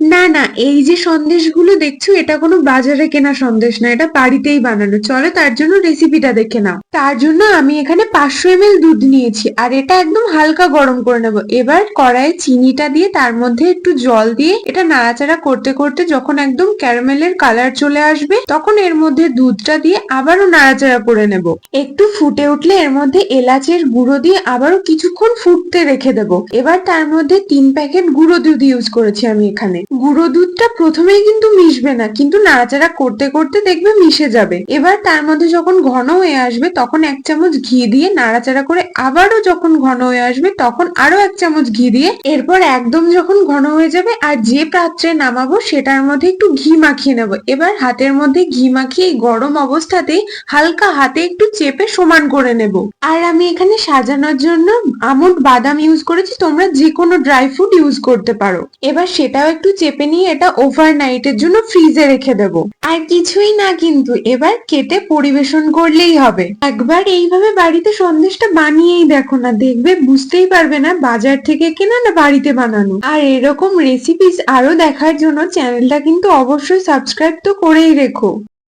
না না, এই যে সন্দেশগুলো দেখছ, এটা কোনো বাজারে কেনা সন্দেশ না, এটা বাড়িতেই বানানো। চলো তার জন্য রেসিপিটা দেখে নাও। তার জন্য আমি এখানে পাঁচশো এমএল দুধ নিয়েছি, আর এটা একদম হালকা গরম করে নেব। এবার কড়াইয়ে চিনিটা দিয়ে তার মধ্যে একটু জল দিয়ে এটা নাড়াচাড়া করতে করতে যখন একদম ক্যারামেলের কালার চলে আসবে, তখন এর মধ্যে দুধটা দিয়ে আবারও নাড়াচাড়া করে নেব। একটু ফুটে উঠলে এর মধ্যে এলাচের গুঁড়ো দিয়ে আবারও কিছুক্ষণ ফুটতে রেখে দেব। এবার তার মধ্যে তিন প্যাকেট গুঁড়ো দুধ ইউজ করেছি আমি এখানে। গুঁড়ো দুধটা প্রথমেই কিন্তু মিশবে না, কিন্তু নাড়াচাড়া করতে করতে দেখবে মিশে যাবে। এবার তার মধ্যে যখন ঘন হয়ে আসবে, তখন এক চামচ ঘি দিয়ে নাড়াচাড়া করে আবারও যখন ঘন হয়ে আসবে, তখন আরও এক চামচ ঘি দিয়ে এরপর একদম যখন ঘন হয়ে যাবে আর যে পাত্রে নামাবো, সেটার মধ্যে একটু ঘি মাখিয়ে নেব। এবার হাতের মধ্যে ঘি মাখিয়ে গরম অবস্থাতেই হালকা হাতে একটু চেপে সমান করে নেব। আর আমি এখানে সাজানোর জন্য আমন্ড বাদাম ইউজ করেছি, তোমরা যে কোনো ড্রাই ফ্রুট ইউজ করতে পারো। এবার সেটাও একটু চেপে নিয়ে এটা ওভার নাইটের জন্য ফ্রিজে রেখে দেব। আর কিছুই না কিন্তু, এবার কেটে পরিবেশন করলেই হবে। একবার এইভাবে বাড়িতে সন্দেশটা বানিয়েই দেখো না, দেখবে বুঝতেই পারবে না বাজার থেকে কেনা না বাড়িতে বানানো। আর এরকম রেসিপিস আরও দেখার জন্য চ্যানেলটা কিন্তু অবশ্যই সাবস্ক্রাইব তো করেই রেখো।